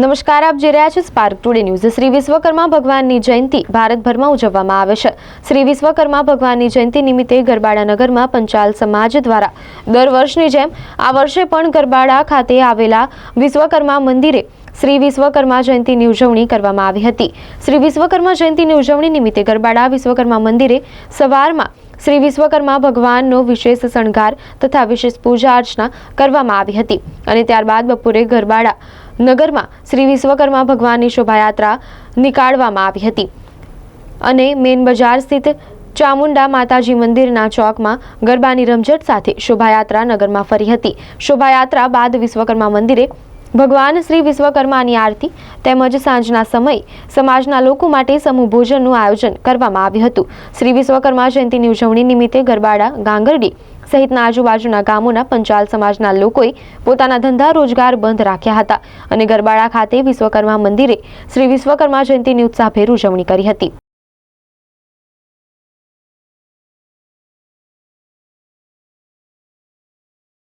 નમસ્કાર, આપ જોઈ રહ્યા છો spark today news Shri Vishwakarma ભગવાનની જયંતિ ભારતભરમાં ઉજવવામાં આવે છે. શ્રી વિશ્વકર્મા ભગવાનની જયંતિ નિમિત્તે ગરબાડા નગરમાં પંચાલ સમાજ દ્વારા દર વર્ષની જેમ આ વર્ષે પણ ગરબાડા ખાતે આવેલા વિશ્વકર્મા મંદિરે શ્રી વિશ્વકર્મા જયંતિની ઉજવણી કરવામાં આવી હતી. શ્રી વિશ્વકર્મા જયંતિની ઉજવણી નિમિત્તે ગરબાડા વિશ્વકર્મા મંદિરે સવારમાં શ્રી વિશ્વકર્મા ભગવાનનો વિશેષ શણગાર તથા વિશેષ પૂજા અર્ચના કરવામાં આવી હતી અને ત્યારબાદ બપોરે ગરબાડા નગરમાં શ્રી વિશ્વકર્મા ભગવાનની શોભાયાત્રા નીકાળવામાં આવી હતી. અને મેન બજાર સ્થિત ચામુંડા માતાજી મંદિરના ચોકમાં ગરબાની રમઝટ સાથે શોભાયાત્રા નગરમાં ફરી હતી. શોભાયાત્રા બાદ વિશ્વકર્મા મંદિરે ભગવાન શ્રી વિશ્વકર્માની આરતી તેમજ સાંજના સમયે સમાજના લોકો માટે સમૂહ ભોજનનું આયોજન કરવામાં આવ્યું હતું. શ્રી વિશ્વકર્મા જયંતિની ઉજવણી નિમિત્તે ગરબાડા, ગાંગરડી સહિતના આજુબાજુના ગામોના પંચાલ સમાજના લોકોએ પોતાના ધંધા રોજગાર બંધ રાખ્યા હતા અને ગરબાડા ખાતે વિશ્વકર્મા મંદિરે શ્રી વિશ્વકર્મા જયંતિની ઉત્સાહભેર ઉજવણી કરી હતી.